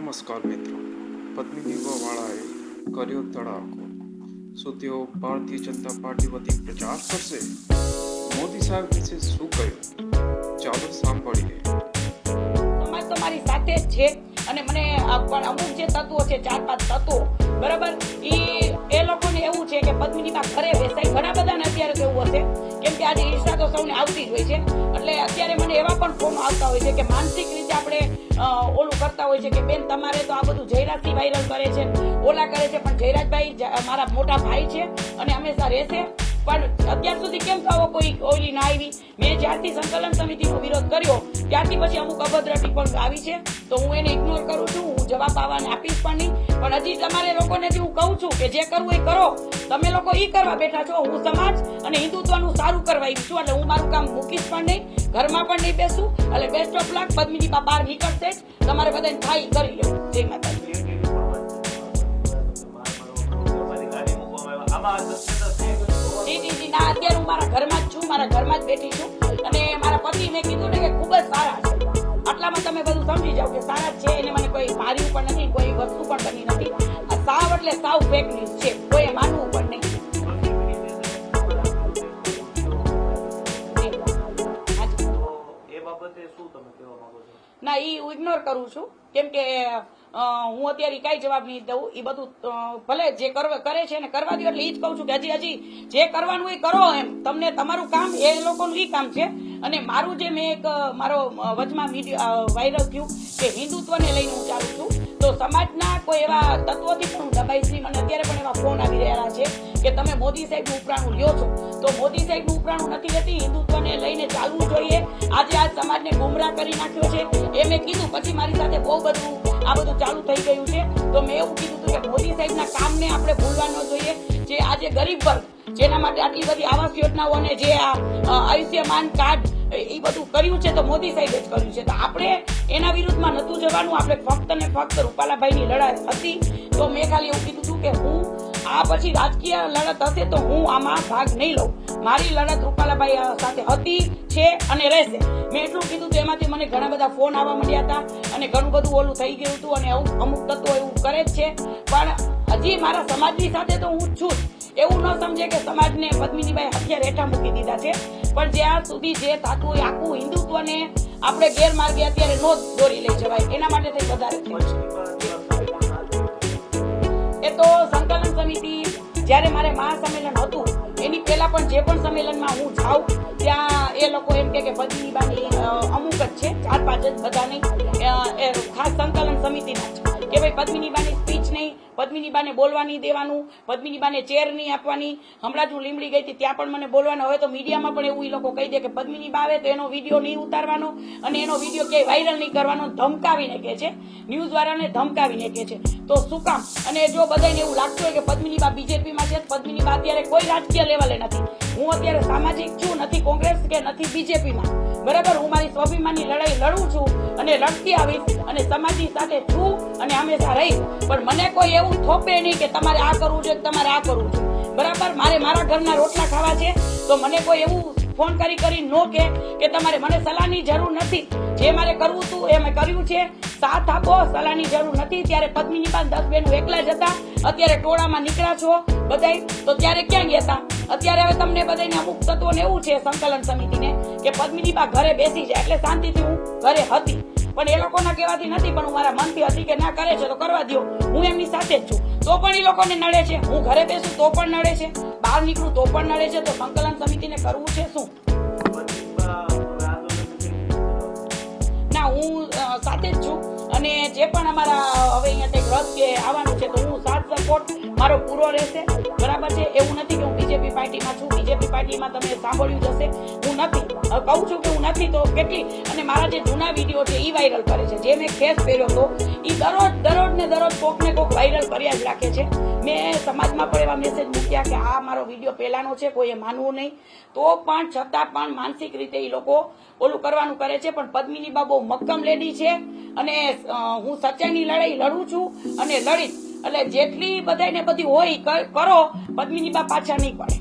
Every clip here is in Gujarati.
નમસ્કાર મિત્રો. પદ્મિની વાળાએ કર્યો તડાકો. શું તેઓ ભારતીય જનતા પાર્ટી વતી પ્રચાર કરશે? મોદી સાહેબ વિશે શું કહ્યું? ચાલો સાંભળીએ. સમાજ તો સાથે જ છે અને મને પણ અમુક જે તત્વો છે, ચાર પાંચ તત્વો, બરાબર? એ એ લોકોને એવું છે કે પદ્મિનીમાં ઘરે વેસાઈ ઘણા કેમ કે આજે ઈર્ષા તો સૌને આવતી જ હોય છે. એટલે અત્યારે મને એવા પણ ફોન આવતા હોય છે કે માનસિક રીતે આપણે ઓલું કરતા હોય છે કે બેન તમારે તો આ બધું જયરાજથી વાયરલ કરે છે, ઓલા કરે છે, પણ જયરાજભાઈ મારા મોટા ભાઈ છે અને હંમેશા રહેશે. પણ અત્યાર સુધી કેમ થવો કોઈ ઓલી ના આવી? મેં જ્યારથી સંકલન સમિતિનો વિરોધ કર્યો, ત્યારથી પછી અમુક અભદ્ર ટિપ્પણ આવી છે. તો હું એને ઇગ્નોર કરું છું, હું જવાબ આવવાને આપીશ પણ નહીં. પણ હજી તમારે લોકોને જે હું કહું છું કે જે કરવું એ કરો. તમે લોકો ઈ કરવા બેઠા છો. હું સમાજ અને હિન્દુત્વનું સારું કરવા ઈચ્છું એટલે હું મારું કામ મૂકીશ પણ નહીં, ઘરમાં પણ નહીં બેસું. એટલે બેસ્ટ ઓફ લક પદ્મિની બા બહાર નીકળશે તમારે બધાને થાય કરી લેવું જય માતાજી. જી જી જી. ના, અત્યારે હું મારા ઘરમાં જ છું. મારા ઘરમાં જ બેઠી છું. તમે બધું સમજી જાઓ કે સારા છે એને મને કોઈ માર્યું પણ નથી કોઈ વસ્તુ પણ બની નથી. આ સાવ એટલે સાવ ફેક ન્યૂઝ છે. કોઈ માનવું પણ નહીં. ના એ હું ઇગ્નોર કરું છું. કેમ કે હું અત્યારે કાંઈ જવાબ નહીં દઉં. એ બધું ભલે જે કરે છે ને કરવા દો એટલે એ જ કહું છું કે હજી હજી જે કરવાનું એ કરો એમ. તમને તમારું કામ, એ લોકોનું એ કામ છે. અને મારું જે મેં એક મારો વચમાં વીડિયો વાયરલ થયું કે હિન્દુત્વને લઈને હું ચાલું છું. સમાજના કોઈ એવા તત્વોથી પણ હું દબાઈ છું. અને અત્યારે પણ એવા ફોન આવી રહ્યા છે કે તમે મોદી સાહેબનું ઉપરાણું લ્યો છો. તો મોદી સાહેબનું ઉપરાણું નથી લેતી, હિન્દુત્વને લઈને ચાલવું જોઈએ. આજે આ સમાજને ગુમરાહ કરી નાખ્યો છે. એ મેં કીધું, પછી મારી સાથે બહુ બધું, આ બધું ચાલુ થઈ ગયું છે. તો મેં એવું કીધું હતું કે મોદી સાહેબના કામને આપણે ભૂલવા ન જોઈએ. જે આજે ગરીબ વર્ગ જેના માટે આટલી બધી આવાસ યોજનાઓ અને જે આ આયુષ્યમાન કાર્ડ, એ બધું કર્યું છે તો મોદી સાહેબે જ કર્યું છે. તો આપણે એના વિરુદ્ધમાં નતું જવાનું, આપણે ફક્ત ને ફક્ત રૂપાલાભાઈની લડાઈ હતી. તો મેં ખાલી એવું કીધું હતું કે હું, આ પછી રાજકીય લડત હશે તો હું આમાં ભાગ નહીં લઉં. મારી લડત રૂપાલાભાઈ સાથે હતી, છે અને રહેશે. મેં એટલું કીધું તો એમાંથી મને ઘણા બધા ફોન આવવા મળ્યા હતા અને ઘણું બધું ઓલું થઈ ગયું હતું અને અમુક તત્વો એવું કરે જ છે. પણ હજી મારા સમાજની સાથે તો હું છું. જ. એવું ન સમજે કે સમાજને પદ્મિનીભાઈ હથિયાર હેઠા મૂકી દીધા છે. પણ જ્યાં સુધી જે થતું હોય આખું હિન્દુત્વને આપણે ગેરમાર્ગે અત્યારે નો દોરી લઈ જવાય, એના માટે થઈ વધારે છે. એ તો સંકલન સમિતિ, જ્યારે મારે મહાસંમેલન હતું, એની પહેલાં પણ જે પણ સંમેલનમાં હું જાઉં, ત્યાં એ લોકો એમ કે પદ્મિનીબાની અમુક જ છે, ચાર પાંચ જ બધા નહીં ખાસ સંકલન સમિતિના જ. કે ભાઈ પદ્મિનીબાની સ્પીચ નહીં, પદ્મિનીબાને બોલવા નહીં દેવાનું, પદ્મિનીબાને ચેર નહીં આપવાની. હમણાં જ હું લીમડી ગઈ હતી, ત્યાં પણ મને બોલવાનું, હવે તો મીડિયામાં પણ એવું એ લોકો કહી દે કે પદ્મિનીબા આવે તો એનો વીડિયો નહીં ઉતારવાનો અને એનો વીડિયો ક્યાંય વાયરલ નહીં કરવાનો, ધમકાવીને કહે છે. ન્યૂઝ વાળાને ધમકાવીને કહે છે. તો શું કામ? અને જો બધાને એવું લાગતું હોય કે પદ્મિનીબા બીજેપીમાં છે તો પદ્મિનીબા અત્યારે કોઈ રાજકીય લેવલે નથી. હું અત્યારે સામાજિક છું, નથી કોંગ્રેસ કે નથી બીજેપીમાં. બરાબર? હું મારી સ્વાભિમાનની લડાઈ લડું છું અને લડતી આવીશ અને સમાજની સાથે છું અને હંમેશા રહી પણ મને કોઈ એવું થોપે નહીં કે તમારે આ કરવું છે તમારે આ કરવું છે. બરાબર? મારે મારા ઘરના રોટલા ખાવા છે, તો મને કોઈ એવું ફોન કરી કરી નો કે કે તમારે મને સલાહની જરૂર નથી. જે મારે કરવું હતું એ મેં કર્યું છે. સાથ આપો, સલાહની જરૂર નથી. ત્યારે પદ્મિની પાસે દસ બેન એકલા જ હતા. અત્યારે ટોળામાં નીકળ્યા છો બધાય. તો ત્યારે ક્યાં ગયા હતા અત્યારે હવે તમને બધાને અમુક તત્વોને એવું છે સંકલન સમિતિને, કે પદ્મિની બા ઘરે બેસી જાય. એટલે શાંતિથી હું ઘરે હતી. પણ એ લોકોના કહેવાથી નથી, પણ હું મારા મનથી હતી કે ના કરે છે તો કરવા દો હું એમની સાથે જ છું. તો પણ એ લોકોને નડે છે. હું ઘરે બેસું તો પણ નડે છે. બહાર નીકળું તો પણ નડે છે. તો સંકલન સમિતિને કરવું છે શું? ના, હું સાથે જ છું. અને જે પણ અમારા, હવે અહીંયા કંઈક રસ કે આવવાનું છે તો હું સાથ સપોર્ટ મારો પૂરો રહેશે. બરાબર છે? એવું નથી કે હું બીજેપી પાર્ટીમાં છું બીજેપી પાર્ટીમાં તમે સાંભળ્યું જશે હું નથી. કહું છું કે હું નથી તો કેટલી? અને મારા જે જૂના વીડિયો છે એ વાયરલ કરે છે. જે મેં કેસ પહેર્યો હતો એ દરરોજ દરરોજ ને દરરોજ કોક કોક વાયરલ કર્યા જ રાખે છે. મેં સમાજમાં પણ એવા મેસેજ મૂક્યા કે આ મારો વીડિયો પહેલાનો છે, કોઈએ માનવું નહીં. તો પણ છતાં પણ માનસિક રીતે એ લોકો ઓલું કરવાનું કરે છે. પણ પદ્મિની બા બહુ મક્કમ લેડી છે. અને હું સચ્ચાઈની લડાઈ લડું છું અને લડીશ. એટલે જેટલી બધાને બધી હોય કરો પદ્મિની બા પાછા નહીં પડે.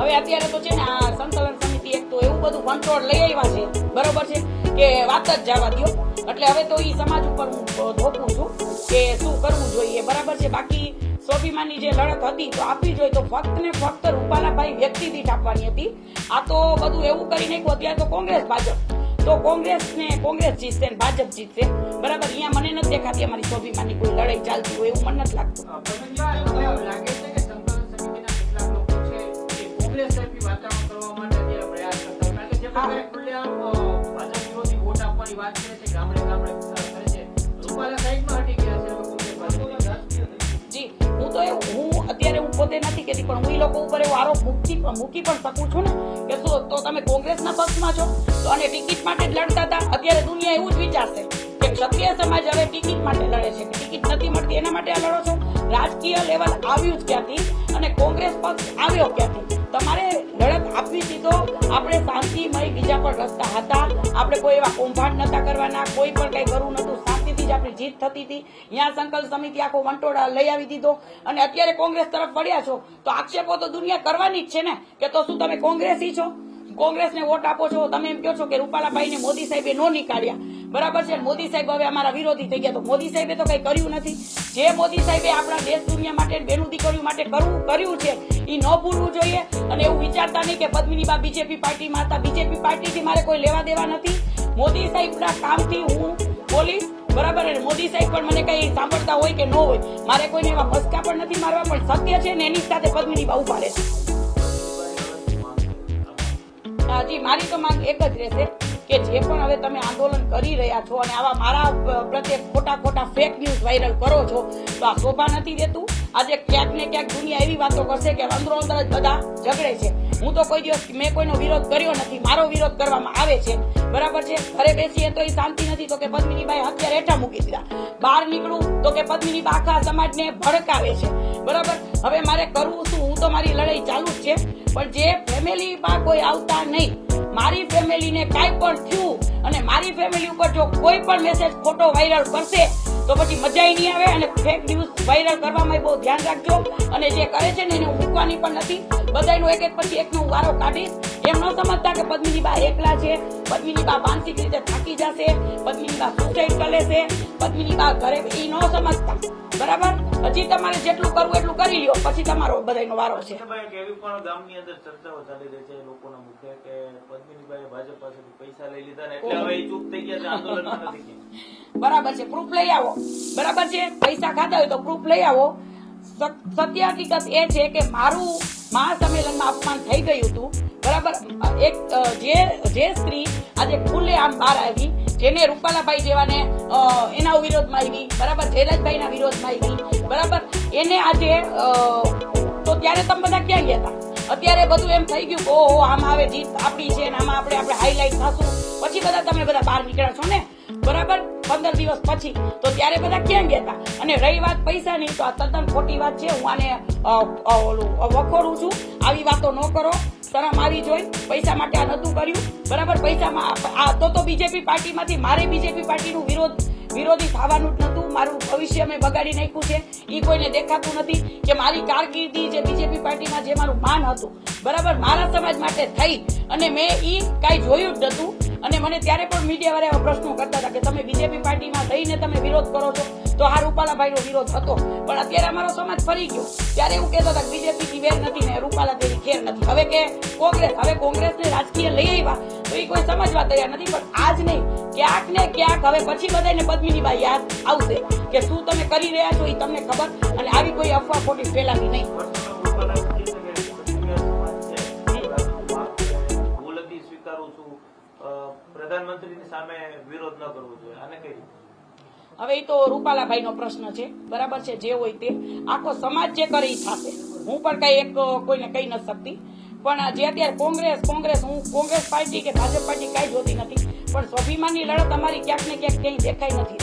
હવે અત્યારે તો છે ને આ સંકલન સમિતિ એક તો એવું બધું કંટ્રોલ લઈ આવ્યા છે. બરોબર છે? કે વાત જ જવા દો એટલે હવે તો ઈ સમાજ ઉપર હું ધોકું છું કે શું કરવું જોઈએ. બરાબર છે? બાકી સ્વાભિમાનની જે લડત હતી તો આપવી જોઈએ. તો ફક્ત ને ફક્ત રૂપાલાભાઈ વ્યક્તિ દીઠ આપવાની હતી. આ તો બધું એવું કરી નાખ્યું. અત્યારે તો કોંગ્રેસ, ભાજપ. તો કોંગ્રેસ ને કોંગ્રેસ જીતશે ને ભાજપ જીતશે. બરાબર? અહીંયા મને નથી દેખાતી અમારી સ્વાભિમાનની કોઈ લડાઈ ચાલતી હોય એવું મને નથી લાગતું. કોંગ્રેસ તરફી વાતાવરણ કરવા માટે અત્યારે પ્રયાસ કરતા કારણ કે જે પ્રકારે ખુલ્લેઆમ, ભાજપ વિરોધી વોટ આપવાની વાત કરે છે ગામડે ગામડે કરે છે. રૂપાલા સાઈડમાં હટી ગયા છે હવે કોંગ્રેસ ભાજપની. જી હું તો હું અત્યારે હું પોતે નથી કહેતી પણ હું એ લોકો ઉપર એવો આરોપ મૂકી મૂકી પણ શકું છું ને કે શું તો તમે કોંગ્રેસના પક્ષમાં છો તો અને ટિકિટ માટે જ લડતા હતા અત્યારે દુનિયા એવું જ વિચારશે કે ક્ષત્રિય સમાજ હવે ટિકિટ માટે લડે છે કે ટિકિટ નથી મળતી એના માટે આ લડો છો? રાજકીય લેવલ આવ્યું જ ક્યાંથી અને કોંગ્રેસ પક્ષ આવ્યો ક્યાંથી? તમારે લડત આપવી હતી તો આપણે શાંતિમય બીજા પણ રસ્તા હતા. આપણે કોઈ એવા કૌભાંડ નતા કરવાના, કોઈ પણ કંઈ કરવું નતું શાંતિથી જ આપણી જીત થતી હતી. અહીંયા સંકલ્પ સમિતિ આખો વંટોળા લઈ આવી દીધો. અને અત્યારે કોંગ્રેસ તરફ વળ્યા છો, તો આક્ષેપો તો દુનિયા કરવાની જ છે ને, કે તો શું તમે કોંગ્રેસી છો? કોંગ્રેસને વોટ આપો છો? તમે એમ કહો છો કે રૂપાલાભાઈને મોદી સાહેબે નો નીકાળ્યા. બરાબર છે? મોદી સાહેબ હવે અમારા વિરોધી થઈ ગયા. તો મોદી સાહેબે તો કઈ કર્યું નથી. જે મોદી સાહેબે આપણા દેશ દુનિયા માટે બેનું દીકરીઓ માટે કરવું કર્યું છે એ ન ભૂલવું જોઈએ. અને એવું વિચારતા નહીં કે પદ્મિની બા બીજેપી પાર્ટીમાં હતા. બીજેપી પાર્ટીથી મારે કોઈ લેવા દેવા નથી. મોદી સાહેબના કામથી હું બોલીશ. બરાબર અને મોદી સાહેબ પણ મને કઈ સાંભળતા હોય કે ન હોય, મારે કોઈને એવા ભસકા પણ નથી મારવા. પણ સત્ય છે ને એની સાથે પદ્મિની બા ઊભા રહેશે. હાજી મારી તો માંગ એક જ રહેશે. કે જે પણ હવે તમે આંદોલન કરી રહ્યા છો અને આવા મારા પ્રત્યે ખોટા ખોટા ફેક ન્યૂઝ વાયરલ કરો છો, તો આ શોભા નથી દેતું? આજે ક્યાંક ને ક્યાંક દુનિયા એવી વાતો કરશે કે અંદરો અંદર જ બધા ઝઘડે છે. હું તો કોઈ દિવસ મેં કોઈનો વિરોધ કર્યો નથી, મારો વિરોધ કરવામાં આવે છે. બરાબર છે? ઘરે બેસીએ તો એ શાંતિ નથી, તો કે પદ્મિનીબાઈ હથિયાર હેઠા મૂકી દીધા. બહાર નીકળું તો કે પદ્મિની બા આખા સમાજને ભડકાવે છે. બરાબર? હવે મારે કરવું શું? હું તો મારી લડાઈ ચાલુ જ છે. પણ જે ફેમિલી માં કોઈ આવતા નહીં. મારી ફેમિલીને કાંઈ પણ થયું અને મારી ફેમિલી ઉપર જો કોઈ પણ મેસેજ ખોટો વાયરલ કરશે, તો પછી મજા નહીં આવે અને ફેક ન્યૂઝ વાયરલ કરવામાં બહુ ધ્યાન રાખજો. અને જે કરે છે ને એને મૂકવાની પણ નથી. બધાનું એક એક પછી એકનો વારો કાઢીશ. એમ ન સમજતા કે પદ્મિની બા એકલા છે. પદ્મિની બા માનસિક રીતે થાકી જશે. પદ્મિની બા સુસાઇડ કરી લેશે પદ્મિની બા ઘરે એ ન સમજતા. બરાબર? હજી તમારે જેટલું કરવું એટલું કરી લ્યો. પછી તમારો બધાનો વારો છે. એવી પણ ગામની અંદર ચર્ચાઓ ચાલી રહી છે લોકોના મુખે કે પદ્મિનીબાએ ભાજપ પાસેથી પૈસા લઈ લીધા ને એટલે હવે એ ચૂપ થઈ ગયા છે આંદોલનમાં નથી બરાબર છે. પ્રૂફ લઈ આવો. બરાબર છે? પૈસા ખાતા હોય તો પ્રૂફ લઈ આવો. સત- સત્ય હકીકત એ છે કે મારું મહાસંમેલનમાં અપમાન થઈ ગયું હતું. બરાબર? એક જે જે સ્ત્રી આજે ખુલ્લે આમ બહાર આવી, જેને રૂપાલાભાઈ જેવાને એના વિરોધમાં આવી, બરાબર? જયરાજભાઈના વિરોધમાં આવી, બરાબર? એને આજે તો ત્યારે તમે બધા ક્યાં ગયા હતા? અત્યારે બધું એમ થઈ ગયું ઓહો, આમાં હવે જીત આપણી છે આમાં આપણે આપણે હાઈલાઈટ થશું. પછી બધા તમે બધા બહાર નીકળ્યા છો ને? બરાબર? પંદર દિવસ પછી. તો ત્યારે બધા ક્યાં ગયા હતા? અને રહી વાત પૈસાની તો આ તદ્દન ખોટી વાત છે. હું આને ઓલું વખોડું છું. આવી વાતો ન કરો. શરમ આવી જોઈ પૈસા માટે આ નતું કર્યું. બરાબર? પૈસામાં આ તો તો બીજેપી પાર્ટીમાંથી મારે બીજેપી પાર્ટીનું વિરોધ વિરોધી થવાનું જ નતું મારું ભવિષ્ય મેં બગાડી નાખ્યું છે. એ કોઈને દેખાતું નથી કે મારી કારકિર્દી જે બીજેપી પાર્ટીમાં જે મારું માન હતું. બરાબર? મારા સમાજ માટે થઈ. અને મેં એ કાંઈ જોયું જ નતું અને મને ત્યારે પણ મીડિયા વાળા એવા પ્રશ્નો કરતા હતા કે તમે બીજેપી પાર્ટીમાં થઈને તમે વિરોધ કરો છો. તો આ રૂપાલાભાઈનો વિરોધ હતો. પણ અત્યારે અમારો સમાજ ફરી ગયો. ત્યારે એવું કહેતા હતા કે બીજેપી ની વેર નથી ને રૂપાલા તેની ખેર નથી. હવે કે કોંગ્રેસ, હવે કોંગ્રેસને રાજકીય લઈ આવ્યા, તો એ કોઈ સમજવા તૈયાર નથી. પણ આજ નહીં, ક્યાંક ને ક્યાંક હવે પછી બધાને પદ્મિની બા યાદ આવશે કે શું તમે કરી રહ્યા છો એ તમને ખબર અને આવી કોઈ અફવા ખોટી ફેલાવી નહીં. પ્રધાનમંત્રીની સામે વિરોધ ન કરવો જોઈએ. આને કઈ રીતે? હવે એ તો રૂપાલાભાઈ નો પ્રશ્ન છે. બરાબર છે? જે હોય તે. આખો સમાજ જે કરે એ થશે. હું પણ કઈ એક કોઈને કહી નથી શકતી. પણ જે અત્યારે કોંગ્રેસ કોંગ્રેસ હું કોંગ્રેસ પાર્ટી કે ભાજપ પાર્ટી કાંઈ જોતી નથી. પણ સ્વાભિમાનની લડત અમારી ક્યાંક ને ક્યાંક ક્યાંય દેખાઈ નથી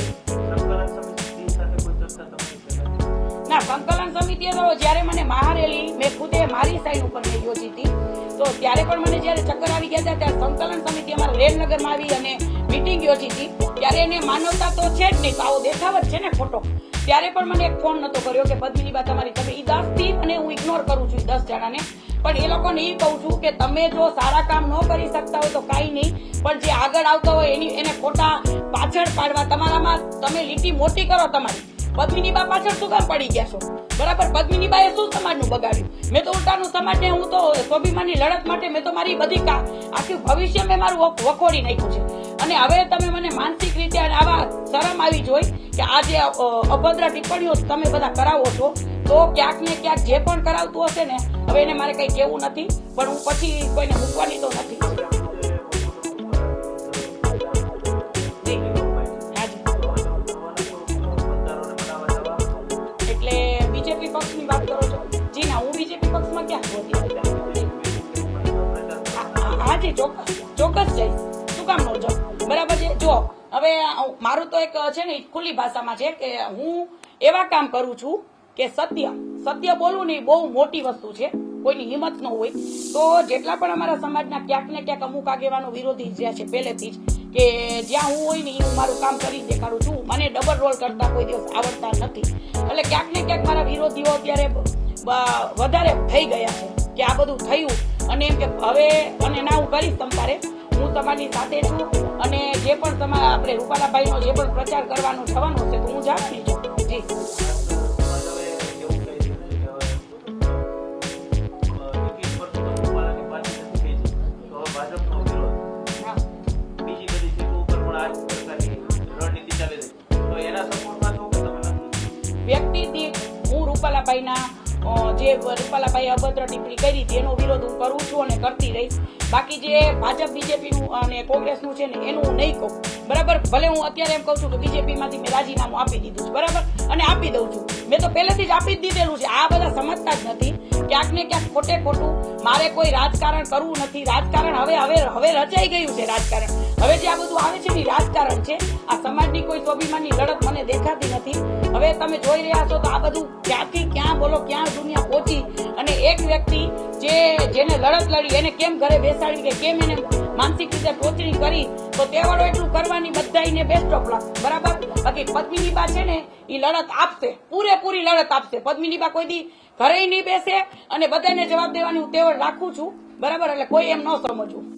ના સંકલન સમિતિએ તો જ્યારે મને મહારેલી મેં ખુદે મારી સાઈડ ઉપર મેં યોજી હતી. તો ત્યારે પણ મને જ્યારે ચક્કર આવી ગયા હતા ત્યારે સંકલન સમિતિ અમારા રેલનગરમાં આવી અને મીટિંગ યોજી હતી. ત્યારે એને માનવતા તો છે જ નહીં, તો આવો દેખાવ જ છે ને ખોટો. ત્યારે પણ મને એક ફોન નતો કર્યો કે પદ્મિનીબા તમારી તમે એ દસથી અને હું ઇગ્નોર કરું છું દસ જણાને. પણ એ લોકોને એ કહું છું કે, તમે જો સારા કામ ન કરી શકતા હોય તો કાંઈ નહીં, પણ જે આગળ આવતા હોય એની, એને ખોટા પાછળ પાડવા તમારામાં તમે લીટી મોટી કરો તમારી. પદ્મિની બા પાછળ શું કામ પડી ગયા છો. બરાબર પદ્મિની બાએ શું સમાજનું બગાડ્યું? મેં તો ઉલટાનું સમાજને હું તો સ્વાભિમાનની લડત માટે મેં તો મારી બધી આખી ભવિષ્ય મેં મારું વખોડી નાખ્યું છે. અને હવે તમે મને માનસિક રીતે અને આવા શરમ આવી જોઈ કે આ જે અભદ્ર ટિપ્પણીઓ તમે બધા કરાવો છો તો ક્યાંક ને ક્યાંક જે પણ કરાવતું હશે ને હવે એને મારે કઈ કહેવું નથી પણ હું પછી કોઈને મૂકવાની તો નથી એટલે બીજેપી પક્ષની વાત કરો છો જી ના હું બીજેપી પક્ષમાં ક્યાં છું અત્યારે? હા, હાજી ચોક્કસ ચોક્કસ જઈશ જો, હવે મારું તો એક છે ને ખુલ્લી ભાષામાં છે કે હું એવા કામ કરું છું કે સત્ય સત્ય બોલવું ને બહુ મોટી વસ્તુ છે, કોઈની હિંમત ન હોય. તો જેટલા પણ અમારા સમાજના ક્યાંક ને ક્યાંક અમુક આગેવાનો વિરોધી જ્યાં છે પહેલેથી જ કે જ્યાં હું હોય ને હું મારું કામ કરી દેખાડું છું. મને ડબલ રોલ કરતા કોઈ દિવસ આવડતા નથી. એટલે ક્યાંક ને ક્યાંક મારા વિરોધીઓ અત્યારે વધારે થઈ ગયા છે કે આ બધું થયું. અને એમ કે હવે અને ના હું કરીશ તમ તારે. હું તમારી સાથે છું અને જે પણ તમારા આપણે રૂપાલાભાઈનો જે પણ પ્રચાર કરવાનો થવાનો છે, તો હું જવાની છું. જી. વ્યક્તિ દીઠ હું રૂપાલાભાઈના જે રૂપાલાભાઈ અભદ્ર ટિપ્પણી કરી હતી બાકી જે ભાજપ, બીજેપીનું અને કોંગ્રેસનું છે ને, એનું હું નહીં કહું. બરાબર? ભલે હું અત્યારે એમ કહું છું કે બીજેપીમાંથી મેં રાજીનામું આપી દીધું છે, બરાબર? અને આપી દઉં છું. મેં તો પહેલેથી જ આપી જ દીધેલું છે. આ બધા સમજતા જ નથી. ક્યાંક ને ક્યાંક ખોટે ખોટું. મારે કોઈ રાજકારણ કરવું નથી. રાજકારણ હવે હવે હવે રચાઈ ગયું છે રાજકારણ. હવે જે આ બધું આવે છે ને રાજકારણ છે. આ સમાજની કોઈ સ્વાભિમાનની લડત મને દેખાતી નથી. હવે તમે જોઈ રહ્યા છો તો આ બધું ક્યાંથી ક્યાં બોલો, ક્યાં દુનિયા પહોંચી? અને એક વ્યક્તિ જે, જેને લડત લડી, એને કેમ ઘરે બેસાડી કે કેમ એને માનસિક રીતે ટોચણી કરી, તો તેવાળો એટલું કરવાની બધાને બેસ્ટ ઓફ લક બરાબર? બાકી પદ્મિની બા છે ને એ લડત આપશે. પૂરેપૂરી લડત આપશે. પદ્મિની બા કોઈ દી ઘરે નહીં બેસે અને બધાને જવાબ દેવાની હું તેવડ રાખું છું. બરાબર? એટલે કોઈ એમ ન સમજવું.